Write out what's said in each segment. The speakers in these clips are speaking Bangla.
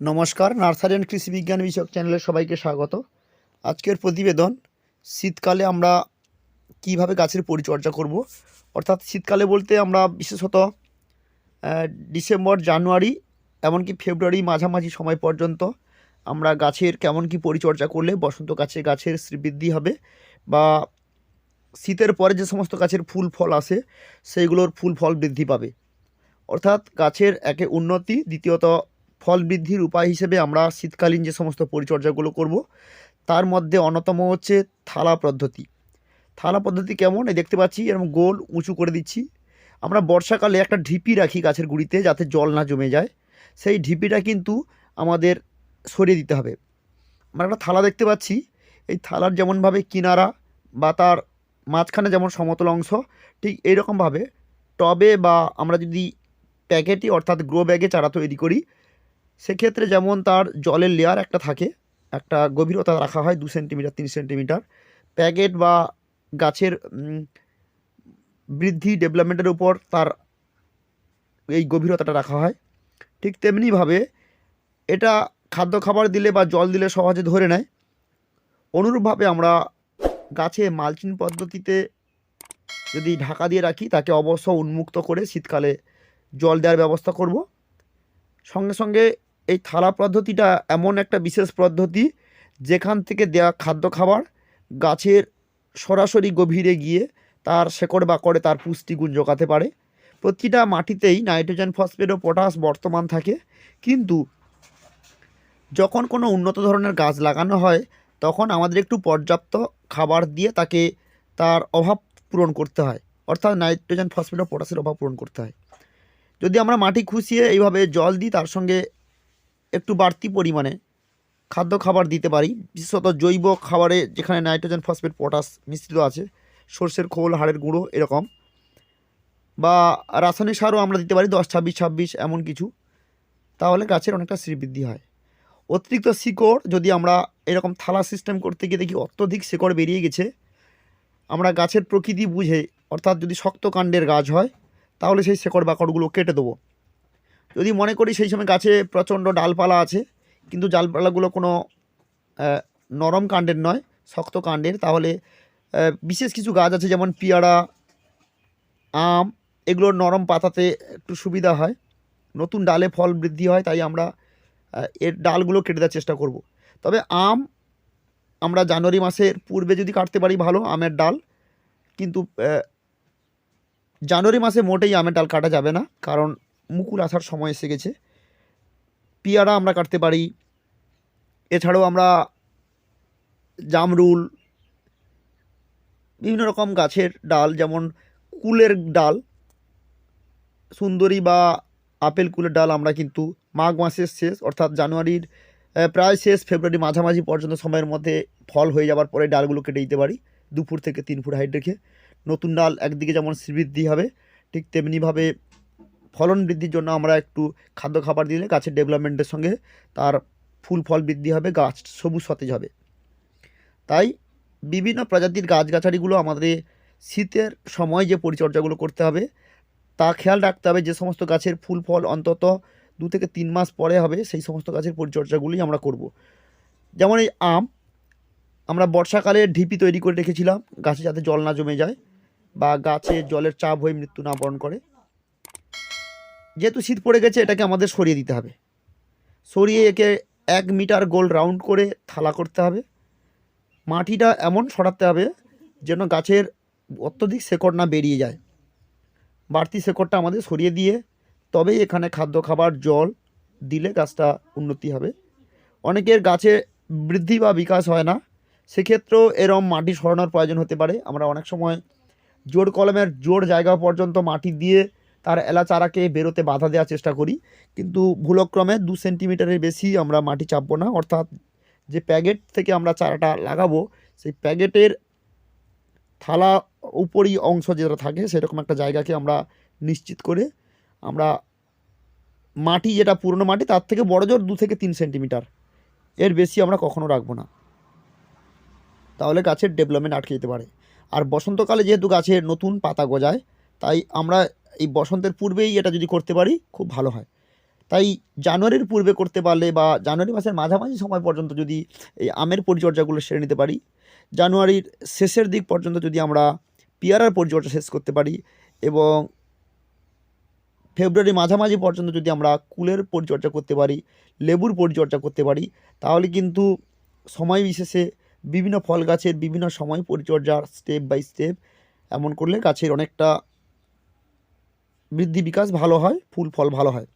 নমস্কার, নার্সারি অ্যান্ড কৃষি বিজ্ঞান বিষয়ক চ্যানেলে সবাইকে স্বাগত। আজকের প্রতিবেদন, শীতকালে আমরা কীভাবে গাছের পরিচর্যা করব? অর্থাৎ শীতকালে বলতে আমরা বিশেষত ডিসেম্বর, জানুয়ারি, এমনকি ফেব্রুয়ারি মাঝামাঝি সময় পর্যন্ত আমরা গাছের কেমন কি পরিচর্যা করলে বসন্ত গাছে গাছের শ্রীবৃদ্ধি হবে বা শীতের পরে যে সমস্ত গাছের ফুল ফল আসে, সেইগুলোর ফুল ফল বৃদ্ধি পাবে। অর্থাৎ গাছের একে উন্নতি, দ্বিতীয়ত ফল বৃদ্ধির উপায় হিসেবে আমরা শীতকালীন যে সমস্ত পরিচর্যাগুলো করব, তার মধ্যে অন্যতম হচ্ছে থালা পদ্ধতি। থালা পদ্ধতি কেমন? এই দেখতে পাচ্ছি, এরকম গোল উঁচু করে দিচ্ছি। আমরা বর্ষাকালে একটা ঢিপি রাখি গাছের গুঁড়িতে যাতে জল না জমে যায়। সেই ঢিপিটা কিন্তু আমাদের সরিয়ে দিতে হবে। আমরা একটা থালা দেখতে পাচ্ছি। এই থালার যেমনভাবে কিনারা বা তার মাঝখানে যেমন সমতল অংশ, ঠিক এইরকমভাবে টবে বা আমরা যদি প্যাকেটে অর্থাৎ গ্রো ব্যাগে চারা তৈরি করি সেক্ষেত্রে যেমন তার জলের লেয়ার একটা থাকে, একটা গভীরতা রাখা হয় দু সেন্টিমিটার তিন সেন্টিমিটার প্যাকেট বা গাছের বৃদ্ধি ডেভেলপমেন্টের উপর তার এই গভীরতাটা রাখা হয়। ঠিক তেমনিভাবে এটা খাদ্য খাবার দিলে বা জল দিলে সহজে ধরে নেয়। অনুরূপভাবে আমরা গাছে মালচিং পদ্ধতিতে যদি ঢাকা দিয়ে রাখি, তাকে অবশ্য উন্মুক্ত করে শীতকালে জল দেওয়ার ব্যবস্থা করব। সঙ্গে সঙ্গে এই থালা পদ্ধতিটা এমন একটা বিশেষ পদ্ধতি যেখান থেকে দেওয়া খাদ্য খাবার গাছের সরাসরি গভীরে গিয়ে তার শেকড় বাকড়ে তার পুষ্টিগুণ জোগাতে পারে। প্রতিটা মাটিতেই নাইট্রোজেন, ফসফেট ও পটাশ বর্তমান থাকে। কিন্তু যখন কোনো উন্নত ধরনের গাছ লাগানো হয়, তখন আমাদের একটু পর্যাপ্ত খাবার দিয়ে তাকে তার অভাব পূরণ করতে হয়। অর্থাৎ নাইট্রোজেন, ফসফেট ও পটাশের অভাব পূরণ করতে হয়। যদি আমরা মাটি খুশিয়ে এইভাবে জল দিই, তার সঙ্গে একটু বাড়তি পরিমাণে খাদ্য খাবার দিতে পারি। বিশেষত জৈব খাবারে যেখানে নাইট্রোজেন, ফসফেট, পটাশ মিশ্রিত আছে, সর্ষের খোল, হাড়ের গুঁড়ো এরকম। বা রাসায়নিক সারও আমরা দিতে পারি, দশ, ছাব্বিশ ছাব্বিশ এমন কিছু। তাহলে গাছের অনেকটা শ্রীবৃদ্ধি হয়। অতিরিক্ত শিকড় যদি আমরা এরকম থালা সিস্টেম করতে গিয়ে দেখি, অত্যধিক শিকড় বেরিয়ে গেছে, আমরা গাছের প্রকৃতি বুঝে, অর্থাৎ যদি শক্ত কাণ্ডের গাছ হয়, তাহলে সেই শেকড় বাকড়গুলো কেটে দেবো। যদি মনে করি সেই সময় গাছে প্রচণ্ড ডালপালা আছে, কিন্তু ডালপালাগুলো কোনো নরম কাণ্ডের নয়, শক্ত কাণ্ডের, তাহলে বিশেষ কিছু গাছ আছে যেমন পিয়ারা, আম এগুলোর নরম পাতাতে একটু সুবিধা হয়। নতুন ডালে ফল বৃদ্ধি হয়, তাই আমরা এর ডালগুলো কেটে দেওয়ার চেষ্টা করব। তবে আম আমরা জানুয়ারি মাসের পূর্বে যদি কাটতে পারি ভালো আমের ডাল, কিন্তু জানুয়ারি মাসে মোটেই আমের ডাল কাটা যাবে না, কারণ মুকুল আসার সময় এসে গেছে। পিয়ারা আমরা কাটতে পারি। এছাড়াও আমরা জামরুল, বিভিন্ন রকম গাছের ডাল, যেমন কুলের ডাল, সুন্দরী বা আপেল কুলের ডাল আমরা কিন্তু মাঘ মাসের শেষ, অর্থাৎ জানুয়ারির প্রায় শেষ ফেব্রুয়ারি মাঝামাঝি পর্যন্ত সময়ের মধ্যে ফল হয়ে যাওয়ার পরে ডালগুলো কেটে দিতে পারি দু ফুট থেকে তিন ফুট হাইট রেখে। নতুন ডাল একদিকে যেমন বৃদ্ধি হবে, ঠিক তেমনিভাবে ফলন বৃদ্ধির জন্য আমরা একটু খাদ্য খাবার দিলে গাছের ডেভেলপমেন্টের সঙ্গে তার ফুল ফল বৃদ্ধি হবে, গাছ সবুজ সতেজ হবে। তাই বিভিন্ন প্রজাতির গাছগাছালিগুলো আমাদের শীতের সময় যে পরিচর্যাগুলো করতে হবে, তা খেয়াল রাখতে হবে। যে সমস্ত গাছের ফুল ফল অন্তত দু থেকে তিন মাস পরে হবে, সেই সমস্ত গাছের পরিচর্যাগুলি আমরা করব। যেমন এই আম, আমরা বর্ষাকালে ঢিপি তৈরি করে রেখেছিলাম, গাছে যাতে জল না জমে যায় বা গাছে জলের চাপ হয়ে মৃত্যু না বরণ করে। যেহেতু শীত পড়ে গেছে, এটাকে আমাদের সরিয়ে দিতে হবে। সরিয়ে একে এক মিটার গোল রাউন্ড করে থালা করতে হবে। মাটিটা এমন সরাতে হবে যেন গাছের অত্যধিক শেকড় না বেরিয়ে যায়। বাড়তি শেকড়টা আমাদের সরিয়ে দিয়ে তবেই এখানে খাদ্য, খাবার, জল দিলে গাছটা উন্নতি হবে। অনেকের গাছে বৃদ্ধি বা বিকাশ হয় না, সেক্ষেত্রেও এরম মাটি সরানোর প্রয়োজন হতে পারে। আমরা অনেক সময় জোর কলমের জোর জায়গা পর্যন্ত মাটি দিয়ে তার এলা চারাকে বেরোতে বাধা দেওয়ার চেষ্টা করি। কিন্তু ভুলক্রমে দু সেন্টিমিটারের বেশি আমরা মাটি চাপবো না। অর্থাৎ যে প্যাকেট থেকে আমরা চারাটা লাগাবো, সেই প্যাকেটের থালা উপরি অংশ যেটা থাকে, সেরকম একটা জায়গাকে আমরা নিশ্চিত করে আমরা মাটি যেটা পুরনো মাটি, তার থেকে বড় জোর দু থেকে তিন সেন্টিমিটার। এর বেশি আমরা কখনো রাখব না। তাহলে গাছের ডেভেলপমেন্ট আটকে যেতে পারে। আর বসন্তকালে যেহেতু গাছের নতুন পাতা গজায়, তাই আমরা এই বসন্তের পূর্বেই এটা যদি করতে পারি, খুব ভালো হয়। তাই জানুয়ারির পূর্বে করতে পারলে বা জানুয়ারি মাসের মাঝামাঝি সময় পর্যন্ত যদি এই আমের পরিচর্যাগুলো সেরে নিতে পারি, জানুয়ারির শেষের দিক পর্যন্ত যদি আমরা পেয়ারার পরিচর্যা শেষ করতে পারি এবং ফেব্রুয়ারি মাঝামাঝি পর্যন্ত যদি আমরা কুলের পরিচর্যা করতে পারি, লেবুর পরিচর্যা করতে পারি, তাহলে কিন্তু সময় বিশেষে বিভিন্ন ফল গাছের বিভিন্ন সময় পরিচর্যার স্টেপ বাই স্টেপ এমন করলে গাছের অনেকটা বৃদ্ধি বিকাশ ভালো হয়, ফুল ফল ভালো হয়।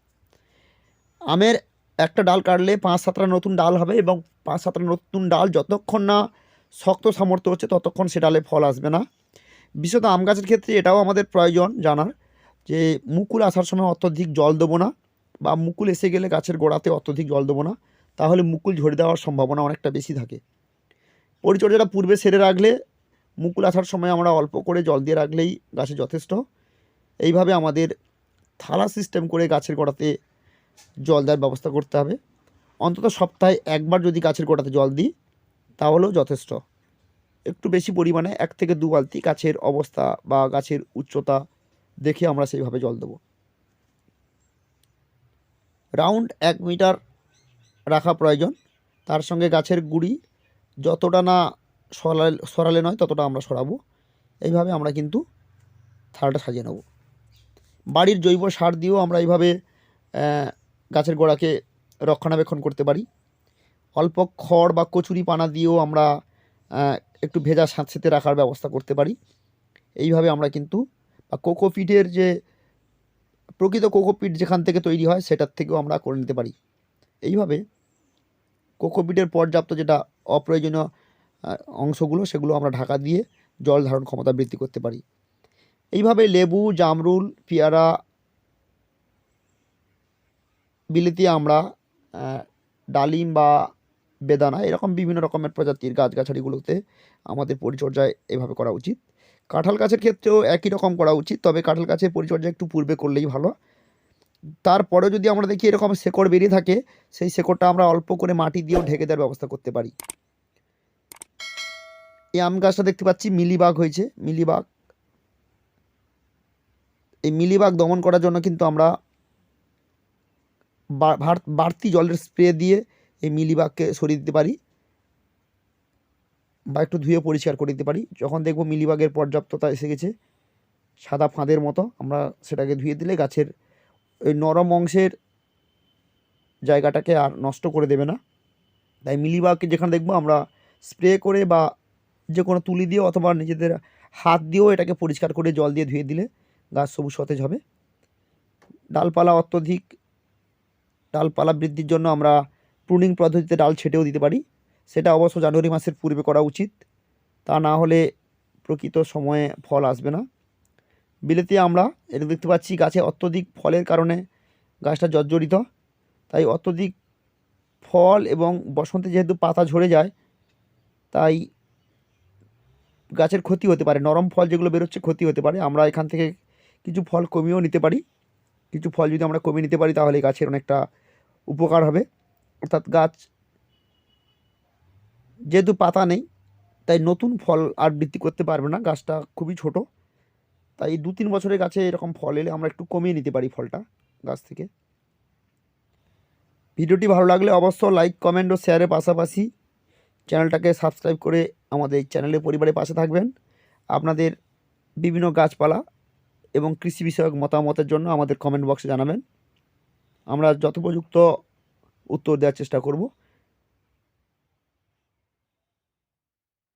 আমের একটা ডাল কাটলে পাঁচ সাতটা নতুন ডাল হবে এবং পাঁচ সাতটা নতুন ডাল যতক্ষণ না শক্ত সামর্থ্য হচ্ছে ততক্ষণ সে ডালে ফল আসবে না। বিশেষত আম গাছের ক্ষেত্রে এটাও আমাদের প্রয়োজন জানার যে মুকুল আসার সময় অত্যধিক জল দেবো না বা মুকুল এসে গেলে গাছের গোড়াতে অত্যধিক জল দেবো না, তাহলে মুকুল ঝরে দেওয়ার সম্ভাবনা অনেকটা বেশি থাকে। পরিচর্যাটা পূর্বে সেরে রাখলে মুকুল আসার সময় আমরা অল্প করে জল দিয়ে রাখলেই গাছে যথেষ্ট। এইভাবে আমাদের থালা সিস্টেম করে গাছের গোড়াতে জল দেওয়ার ব্যবস্থা করতে হবে। অন্তত সপ্তাহে একবার যদি গাছের গোড়াতে জল দিই, তাহলেও যথেষ্ট। একটু বেশি পরিমাণে এক থেকে দু বালতি গাছের অবস্থা বা গাছের উচ্চতা দেখে আমরা সেইভাবে জল দেবো। রাউন্ড এক মিটার রাখা প্রয়োজন। তার সঙ্গে গাছের গুড়ি যতটা না সরালে সরালে নয়, ততটা আমরা সরাবো। এইভাবে আমরা কিন্তু থালাটা সাজিয়ে নেব। বাড়ির জৈব সার দিয়েও আমরা এইভাবে গাছের গোড়াকে রক্ষণাবেক্ষণ করতে পারি। অল্প খড় বা কচুরি পানা দিয়েও আমরা একটু ভেজা সাঁতসেতে রাখার ব্যবস্থা করতে পারি। এইভাবে আমরা কিন্তু, বা কোকোপিটের যে, প্রকৃত কোকোপিট যেখান থেকে তৈরি হয় সেটার থেকেও আমরা করে নিতে পারি। এইভাবে কোকোপিটের পর্যাপ্ত যেটা অপ্রয়োজনীয় অংশগুলো সেগুলো আমরা ঢাকা দিয়ে জল ধারণ ক্ষমতা বৃদ্ধি করতে পারি। এইভাবে লেবু, জামরুল, পেয়ারা, বিলিতি আমরা ডালিম বা বেদানা এরকম বিভিন্ন রকমের প্রজাতির গাছগাছালিগুলোতে আমাদের পরিচর্যায় এভাবে করা উচিত। কাঁঠাল গাছের ক্ষেত্রেও একই রকম করা উচিত, তবে কাঁঠাল গাছের পরিচর্যা একটু পূর্বে করলেই ভালো। তারপরে যদি আমরা দেখি এরকম শেকড় বেরিয়ে থাকে, সেই শেকড়টা আমরা অল্প করে মাটি দিয়েও ঢেকে দেওয়ার ব্যবস্থা করতে পারি। এই আম গাছটা দেখতে পাচ্ছি, মিলিবাগ হয়েছে, মিলিবাগ। মিলিবাগ দমন করার জন্য কিন্তু আমরা বাড়তি জলের স্প্রে দিয়ে এই মিলিবাগকে সরিয়ে দিতে পারি বা একটু ধুয়ে পরিষ্কার করে দিতে পারি। যখন দেখব মিলিবাগের পর্যাপ্ততা এসে গেছে, সাদা ফাঁদের মতো, আমরা সেটাকে ধুয়ে দিলে গাছের ওই নরম অংশের জায়গাটাকে আর নষ্ট করে দেবে না। তাই মিলিবাগকে যেখানে দেখব আমরা স্প্রে করে বা যে কোনো তুলি দিয়ে অথবা নিজেদের হাত দিয়েও এটাকে পরিষ্কার করে জল দিয়ে ধুয়ে দিলে গাছ সবুজ সতেজ হবে। ডালপালা অত্যধিক, ডালপালা বৃদ্ধির জন্য আমরা প্রুনিং পদ্ধতিতে ডাল ছেটেও দিতে পারি। সেটা অবশ্য জানুয়ারি মাসের পূর্বে করা উচিত। তা না হলে প্রকৃত সময়ে ফল আসবে না। বিলেতে আমরা এটা দেখতে পাচ্ছি গাছে অত্যধিক ফলের কারণে গাছটা জর্জরিত। তাই অত্যধিক ফল এবং বসন্তে যেহেতু পাতা ঝরে যায়, তাই গাছের ক্ষতি হতে পারে। নরম ফল যেগুলো বেরোচ্ছে ক্ষতি হতে পারে। আমরা এখান থেকে কিছু ফল কমিয়েও নিতে পারি। কিছু ফল যদি আমরা কমিয়ে নিতে পারি, তাহলে গাছের অনেকটা উপকার হবে। অর্থাৎ গাছ যেহেতু পাতা নেই, তাই নতুন ফল আর বৃদ্ধি করতে পারবে না। গাছটা খুবই ছোট। তাই দু তিন বছরের গাছে এরকম ফল এলে আমরা একটু কমিয়ে নিতে পারি ফলটা গাছ থেকে। ভিডিওটি ভালো লাগলে অবশ্য লাইক, কমেন্ট ও শেয়ারের পাশাপাশি চ্যানেলটাকে সাবস্ক্রাইব করে আমাদের চ্যানেলের পরিবারের পাশে থাকবেন। আপনাদের বিভিন্ন গাছপালা এবং কৃষি বিষয়ক মতামতের জন্য আমাদের কমেন্ট বক্সে জানাবেন। আমরা যথোপযুক্ত উত্তর দেওয়ার চেষ্টা করব।